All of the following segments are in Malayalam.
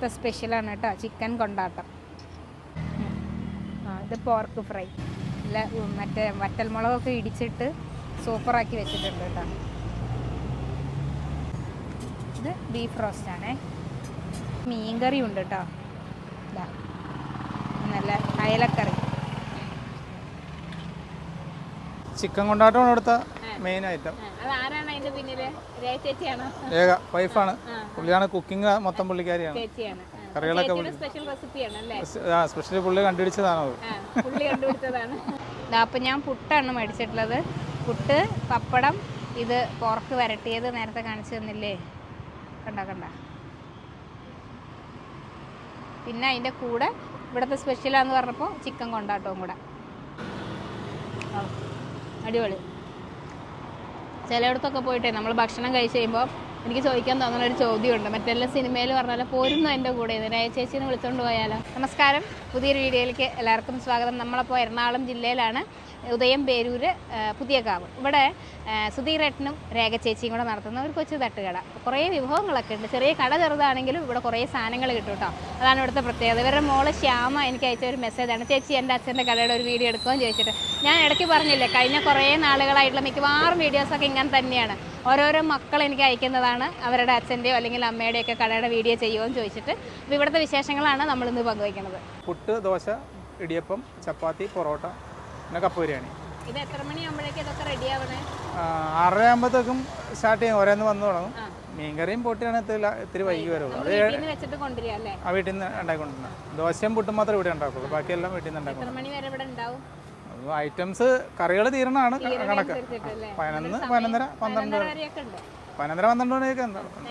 ഇവിടുത്തെ സ്പെഷ്യലാണ് കേട്ടോ ചിക്കൻ കൊണ്ടാട്ടം. ആ ഇത് പോർക്ക് ഫ്രൈ നല്ല മറ്റേ വറ്റൽമുളകൊക്കെ ഇടിച്ചിട്ട് സൂപ്പറാക്കി വെച്ചിട്ടുണ്ട് കേട്ടോ ഇത് ബീഫ് റോസ്റ്റ് ആണേ. മീൻകറി ഉണ്ട് കേട്ടോ നല്ല അയലക്കറി. ചിക്കൻ കൊണ്ടാട്ടമാണ് ഇവിടുത്തെ മെയിൻ ഐറ്റം രേഖ വൈഫാണ്. പുള്ളിയാണ് കുക്കിംഗ് മൊത്തം പുള്ളിക്കാരിയാണ്. കറികളൊക്കെ സ്പെഷ്യൽ അല്ലേ? സ്പെഷ്യലി പുള്ളി കണ്ടുപിടിച്ചതാണ് അത്. ആ, അപ്പം ഞാൻ പുട്ടാണ് മേടിച്ചിട്ടുള്ളത്. പുട്ട് പപ്പടം ഇത് പോർക്ക് വരട്ടിയത് നേരത്തെ കാണിച്ചു തന്നില്ലേ? കണ്ട കണ്ട? പിന്നെ അതിന്റെ കൂടെ ഇവിടുത്തെ സ്പെഷ്യലാന്ന് പറഞ്ഞപ്പോൾ ചിക്കൻ കൊണ്ടാട്ടവും കൂടെ. അടിപൊളി. ചിലയിടത്തൊക്കെ പോയിട്ടേ നമ്മൾ ഭക്ഷണം കഴിച്ച് കഴിയുമ്പോൾ എനിക്ക് ചോദിക്കാൻ തോന്നുന്ന ഒരു ചോദ്യമുണ്ട്. മറ്റെല്ലാ സിനിമയിൽ പറഞ്ഞാൽ പോരുന്നു എന്റെ കൂടെ? ഇതിനായ ചേച്ചിനെ വിളിച്ചുകൊണ്ട് പോയാലോ? നമസ്കാരം. പുതിയൊരു വീഡിയോയിലേക്ക് എല്ലാവർക്കും സ്വാഗതം. നമ്മളപ്പോൾ എറണാകുളം ജില്ലയിലാണ് ഉദയം പുതിയ പുതിയകാവ്. ഇവിടെ സുധീരേട്ടനും രേഖ ചേച്ചിയും കൂടെ നടത്തുന്ന ഒരു കൊച്ചു തട്ടുകട. കുറേ വിഭവങ്ങളൊക്കെ ഉണ്ട്. ചെറിയ കട ചെറുതാണെങ്കിലും ഇവിടെ കുറേ സാധനങ്ങൾ കിട്ടും കേട്ടോ. അതാണ് ഇവിടുത്തെ പ്രത്യേകത. ഇവരുടെ മോൾ ശ്യാമ എനിക്ക് അയച്ച ഒരു മെസ്സേജാണ് ചേച്ചി എന്റെ അച്ഛന്റെ കടയുടെ ഒരു വീഡിയോ എടുക്കുമെന്ന് ചോദിച്ചിട്ട്. ഞാൻ ഇടയ്ക്ക് പറഞ്ഞില്ലേ കഴിഞ്ഞ കുറേ നാളുകളായിട്ടുള്ള മിക്കവാറും വീഡിയോസൊക്കെ ഇങ്ങനെ തന്നെയാണ്. ഓരോരോ മക്കൾ എനിക്ക് അയക്കുന്നതാണ് അവരുടെ അച്ഛന്റെയോ അല്ലെങ്കിൽ അമ്മയുടെയോ ഒക്കെ കടയുടെ വീഡിയോ ചെയ്യുമോ എന്ന് ചോദിച്ചിട്ട്. അപ്പോൾ ഇവിടുത്തെ വിശേഷങ്ങളാണ് നമ്മളിന്ന് പങ്കുവയ്ക്കുന്നത്. പുട്ട് ദോശ ഇടിയപ്പം ചപ്പാത്തി പൊറോട്ട പിന്നെ കപ്പ് ബിരിയാണി. ഇത് എത്ര മണിയാകുമ്പോഴേക്കും ഇതൊക്കെ റെഡി ആവണേ? ആറര ആകുമ്പോഴത്തേക്കും സ്റ്റാർട്ട് ചെയ്യും. ഓരോന്ന് വന്നു തുടങ്ങും. മീൻകറിയും പൊട്ടിയാണ് ഇത്തിരി ഇത്തിരി വൈകി വരുള്ളൂ. അത് ആ വീട്ടിൽ നിന്ന് ഉണ്ടാക്കിക്കൊണ്ടിരുന്നത്. ദോശയും പുട്ടും മാത്രമേ ഇവിടെ ഉണ്ടാക്കുള്ളൂ. ബാക്കിയെല്ലാം വീട്ടിൽ നിന്ന് ഉണ്ടാക്കും ഐറ്റംസ് കറികൾ തീരണമാണ് കണക്ക്? പതിനൊന്ന് പതിനൊന്നര പന്ത്രണ്ട് പതിനൊന്നര പന്ത്രണ്ട് മണിയൊക്കെ ഉണ്ടാവും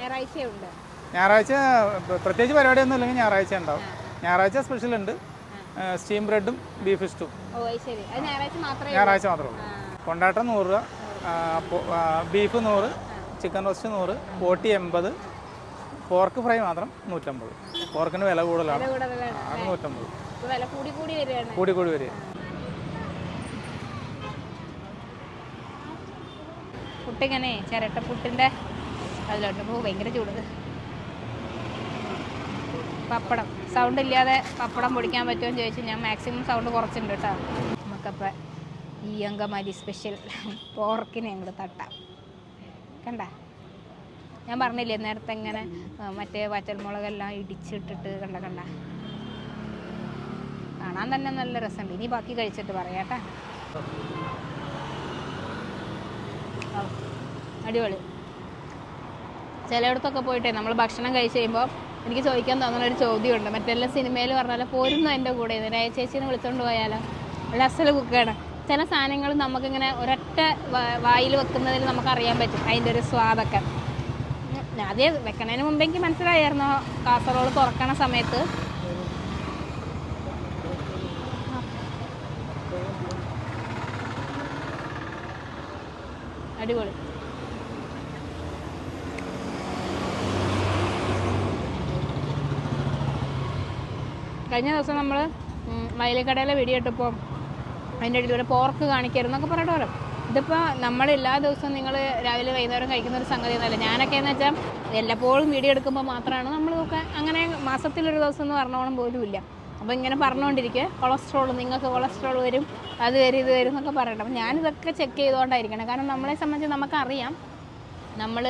ഞായറാഴ്ച പ്ര- പ്രത്യേകിച്ച് പരിപാടിയൊന്നും ഇല്ലെങ്കിൽ ഞായറാഴ്ച ഉണ്ടാവും. ഞായറാഴ്ച സ്പെഷ്യൽ ഉണ്ട്. സ്റ്റീം ബ്രെഡും ബീഫ് അത് ഞായറാഴ്ച മാത്രമേ ഉള്ളൂ. കൊണ്ടാട്ടം നൂറ് രൂപ ബീഫ് നൂറ് ചിക്കൻ റോസ്റ്റ് നൂറ് പോട്ടി എൺപത് പോർക്ക് ഫ്രൈ മാത്രം നൂറ്റമ്പത്. പോർക്കിന് വില കൂടുതലാണ്. നൂറ്റമ്പത്. കൂടി കൂടി വരികയാണ്. കൂടി ഇങ്ങനെ ചിരട്ട പുട്ടിന്റെ അതിലോട്ട് പോകും ഭയങ്കര ചൂട്. പപ്പടം. സൗണ്ട് ഇല്ലാതെ പപ്പടം പൊടിക്കാൻ പറ്റുമോ എന്ന് ചോദിച്ചു ഞാൻ മാക്സിമം സൗണ്ട് കുറച്ചിട്ടുണ്ട് കേട്ടോ. നമുക്കപ്പോൾ ഈ അങ്കമാരി സ്പെഷ്യൽ പോർക്കിനെ ഞങ്ങൾ തട്ടാം. കണ്ട? ഞാൻ പറഞ്ഞില്ലേ നേരത്തെ ഇങ്ങനെ മറ്റേ വറ്റൽമുളകെല്ലാം ഇടിച്ചിട്ടിട്ട് കണ്ട കണ്ട? കാണാൻ തന്നെ നല്ല രസമുണ്ട്. ഇനി ബാക്കി കഴിച്ചിട്ട് പറയാം ഔ, അടിപൊളി. ചിലയിടത്തൊക്കെ പോയിട്ടേ നമ്മൾ ഭക്ഷണം കഴിച്ച് കഴിയുമ്പോൾ എനിക്ക് ചോദിക്കാൻ തോന്നുന്ന ഒരു ചോദ്യമുണ്ട്. മറ്റെല്ലാ സിനിമയിൽ പറഞ്ഞാൽ പോരുന്നു എന്റെ കൂടെ? ഇതിനെ ചേച്ചീനെ വിളിച്ചുകൊണ്ട് പോയാലോ? നല്ല അസൽ കുക്കാണ്. ചില സാധനങ്ങൾ നമുക്കിങ്ങനെ ഒരൊറ്റ വായിൽ വെക്കുന്നതിൽ നമുക്ക് അറിയാൻ പറ്റും. അതിന്റെ ഒരു സ്വാദൊക്കെ. ആദ്യം വെക്കണതിന് മുമ്പേ എനിക്ക് മനസ്സിലായിരുന്നു കാസറോൾ തുറക്കണ സമയത്ത്. അടിപൊളി. കഴിഞ്ഞ ദിവസം നമ്മൾ മയിലക്കടയിലെ വീഡിയോ ഇട്ടപ്പോൾ അതിന്റെ ഇടയിൽ ഒരു പോർക്ക് കാണിക്കരുതെന്നൊക്കെ പറഞ്ഞിട്ട് പറയും ഇതിപ്പോൾ നമ്മൾ എല്ലാ ദിവസവും നിങ്ങൾ രാവിലെ വൈകുന്നേരം കഴിക്കുന്ന ഒരു സംഗതി ഒന്നുമല്ല ഞാനൊക്കെ എന്ന് വെച്ചാൽ എല്ലപ്പോഴും വീഡിയോ എടുക്കുമ്പോൾ മാത്രമാണ് നമ്മളൊക്കെ അങ്ങനെ മാസത്തിലൊരു ദിവസം എന്ന് പറഞ്ഞോണം പോലും ഇല്ല. അപ്പോൾ ഇങ്ങനെ പറഞ്ഞുകൊണ്ടിരിക്കുക കൊളസ്ട്രോൾ നിങ്ങൾക്ക് കൊളസ്ട്രോൾ വരും അത് വരും ഇത് വരും എന്നൊക്കെ പറയണം അപ്പം ഞാനിതൊക്കെ ചെക്ക് ചെയ്തുകൊണ്ടായിരിക്കണം. കാരണം നമ്മളെ സംബന്ധിച്ച് നമുക്കറിയാം നമ്മൾ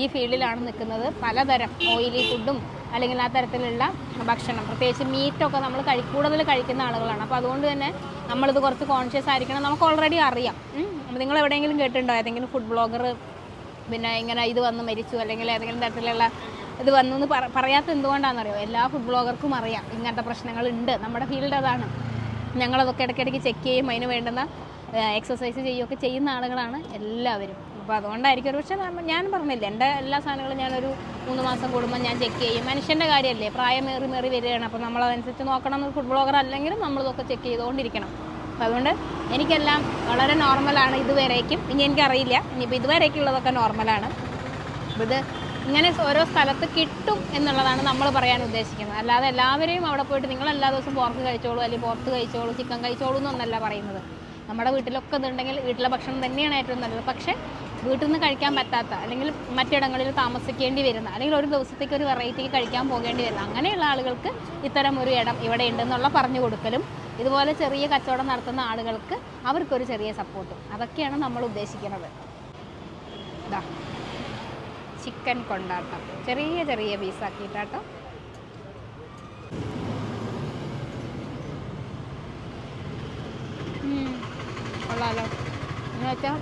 ഈ ഫീൽഡിലാണ് നിൽക്കുന്നത് പലതരം ഓയിലി ഫുഡും അല്ലെങ്കിൽ ആ തരത്തിലുള്ള ഭക്ഷണം. പ്രത്യേകിച്ച് മീറ്റൊക്കെ നമ്മൾ കഴി കൂടുതൽ കഴിക്കുന്ന ആളുകളാണ്. അപ്പോൾ അതുകൊണ്ട് തന്നെ നമ്മളിത് കുറച്ച് കോൺഷ്യസ് ആയിരിക്കണം. നമുക്ക് ഓൾറെഡി അറിയാം. നിങ്ങൾ എവിടെയെങ്കിലും കേട്ടിട്ടുണ്ടോ? ഏതെങ്കിലും ഫുഡ് ബ്ലോഗർ പിന്നെ ഇങ്ങനെ ഇത് വന്ന് മരിച്ചു അല്ലെങ്കിൽ ഏതെങ്കിലും തരത്തിലുള്ള ഇത് വന്നു എന്ന് പറ- പറയാത്ത എന്തുകൊണ്ടാണെന്നറിയോ? എല്ലാ ഫുഡ് ബ്ലോഗർക്കും അറിയാം. ഇങ്ങനത്തെ പ്രശ്നങ്ങളുണ്ട്. നമ്മുടെ ഫീൽഡ് അതാണ്. ഞങ്ങളതൊക്കെ ഇടയ്ക്കിടയ്ക്ക് ചെക്ക് ചെയ്യും. അതിന് വേണ്ടുന്ന എക്സസൈസ് ചെയ്യുകയൊക്കെ ചെയ്യുന്ന ആളുകളാണ് എല്ലാവരും. അപ്പോൾ അതുകൊണ്ടായിരിക്കും പക്ഷേ ഞാൻ പറഞ്ഞില്ല എന്റെ എല്ലാ സാധനങ്ങളും ഞാനൊരു മൂന്ന് മാസം കൂടുമ്പോൾ ഞാൻ ചെക്ക് ചെയ്യും. മനുഷ്യന്റെ കാര്യമല്ലേ പ്രായമേറി മേറി വരികയാണ്. അപ്പോൾ നമ്മൾ അതനുസരിച്ച് നോക്കണം ഫുഡ് ബ്ലോഗർ അല്ലെങ്കിലും നമ്മളിതൊക്കെ ചെക്ക് ചെയ്തുകൊണ്ടിരിക്കണം. അപ്പോൾ അതുകൊണ്ട് എനിക്കെല്ലാം വളരെ നോർമലാണ് ഇതുവരേക്കും. ഇനി എനിക്കറിയില്ല. ഇനിയിപ്പോൾ ഇതുവരേക്കുള്ളതൊക്കെ നോർമലാണ് അപ്പോൾ ഇത് ഇങ്ങനെ ഓരോ സ്ഥലത്ത് കിട്ടും എന്നുള്ളതാണ് നമ്മൾ പറയാൻ ഉദ്ദേശിക്കുന്നത്. അല്ലാതെ എല്ലാവരെയും അവിടെ പോയിട്ട് നിങ്ങൾ എല്ലാ ദിവസവും പോർക്ക് കഴിച്ചോളൂ അല്ലെങ്കിൽ പുറത്ത് കഴിച്ചോളൂ ചിക്കൻ കഴിച്ചോളൂ എന്നൊന്നല്ല പറയുന്നത്. നമ്മുടെ വീട്ടിലൊക്കെ ഇതുണ്ടെങ്കിൽ വീട്ടിലെ ഭക്ഷണം തന്നെയാണ് ഏറ്റവും നല്ലത്. പക്ഷേ വീട്ടിൽ നിന്ന് കഴിക്കാൻ പറ്റാത്ത അല്ലെങ്കിൽ മറ്റിടങ്ങളിൽ താമസിക്കേണ്ടി വരുന്ന അല്ലെങ്കിൽ ഒരു ദിവസത്തേക്ക് ഒരു വെറൈറ്റിക്ക് കഴിക്കാൻ പോകേണ്ടി വരുന്ന അങ്ങനെയുള്ള ആളുകൾക്ക് ഇത്തരം ഒരു ഇടം ഇവിടെ ഉണ്ടെന്നുള്ള പറഞ്ഞു കൊടുക്കലും ഇതുപോലെ ചെറിയ കച്ചവടം നടത്തുന്ന ആളുകൾക്ക് അവർക്കൊരു ചെറിയ സപ്പോർട്ടും അതൊക്കെയാണ് നമ്മൾ ഉദ്ദേശിക്കുന്നത്. ഇതാ ചിക്കൻ കൊണ്ടാട്ടം. ചെറിയ ചെറിയ പീസാക്കിയിട്ടാട്ടോ കൊള്ളാലോ. എന്ന് വെച്ചാൽ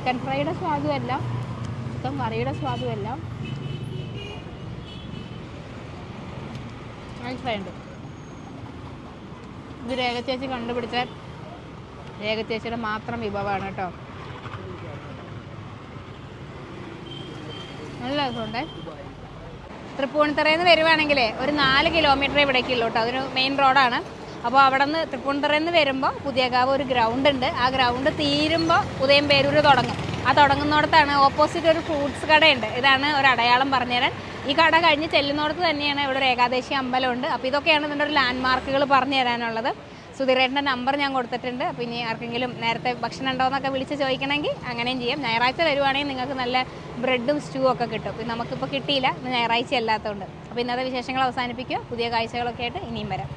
ചിക്കൻ ഫ്രൈയുടെ സ്വാദുമല്ല ചിക്കൻ കറിയുടെ സ്വാദുമല്ല നൈസ് ഫ്രൈ ഉണ്ട്. ഇത് രേഖ ചേച്ചി കണ്ടുപിടിച്ച രേഖ ചേച്ചിയുടെ മാത്രം വിഭവമാണ് കേട്ടോ. നല്ല രസമുണ്ടേ. തൃപ്പൂണിത്തറയിൽ നിന്ന് വരുവാണെങ്കിൽ ഒരു നാല് കിലോമീറ്റർ ഇവിടേക്കുള്ളൂ കേട്ടോ. അതൊരു മെയിൻ റോഡാണ് അപ്പോൾ അവിടെ നിന്ന് തൃപ്പൂണിത്തറയിൽ നിന്ന് വരുമ്പോൾ പുതിയകാവ് ഒരു ഗ്രൗണ്ട് ഉണ്ട്. ആ ഗ്രൗണ്ട് തീരുമ്പോൾ ഉദയം പേരൂര് തുടങ്ങും. ആ തുടങ്ങുന്നിടത്താണ് ഓപ്പോസിറ്റ് ഒരു ഫ്രൂട്ട്സ് കടയുണ്ട്. ഇതാണ് ഒരു അടയാളം പറഞ്ഞുതരാൻ. ഈ കട കഴിഞ്ഞ് ചെല്ലുന്നിടത്ത് തന്നെയാണ് ഇവിടെ ഒരു ഏകാദേശി അമ്പലമുണ്ട്. അപ്പോൾ ഇതൊക്കെയാണ് ഇതിന്റെ ഒരു ലാൻഡ് മാർക്കുകൾ പറഞ്ഞു തരാനുള്ളത് സുധീരേട്ടന്റെ നമ്പർ ഞാൻ കൊടുത്തിട്ടുണ്ട്. അപ്പോൾ ഇനി ആർക്കെങ്കിലും നേരത്തെ ഭക്ഷണം ഉണ്ടോ എന്നൊക്കെ വിളിച്ച് ചോദിക്കണമെങ്കിൽ അങ്ങനെയും ചെയ്യാം. ഞായറാഴ്ച വരുവാണെങ്കിൽ നിങ്ങൾക്ക് നല്ല ബ്രെഡും സ്റ്റൂ ഒക്കെ കിട്ടും. ഇപ്പം നമുക്കിപ്പോൾ കിട്ടിയില്ല. ഞായറാഴ്ച അല്ലാത്തതുകൊണ്ട്. അപ്പോൾ ഇന്നത്തെ വിശേഷങ്ങൾ അവസാനിപ്പിക്കുക. പുതിയ കാഴ്ചകളൊക്കെ ആയിട്ട് ഇനിയും വരാം.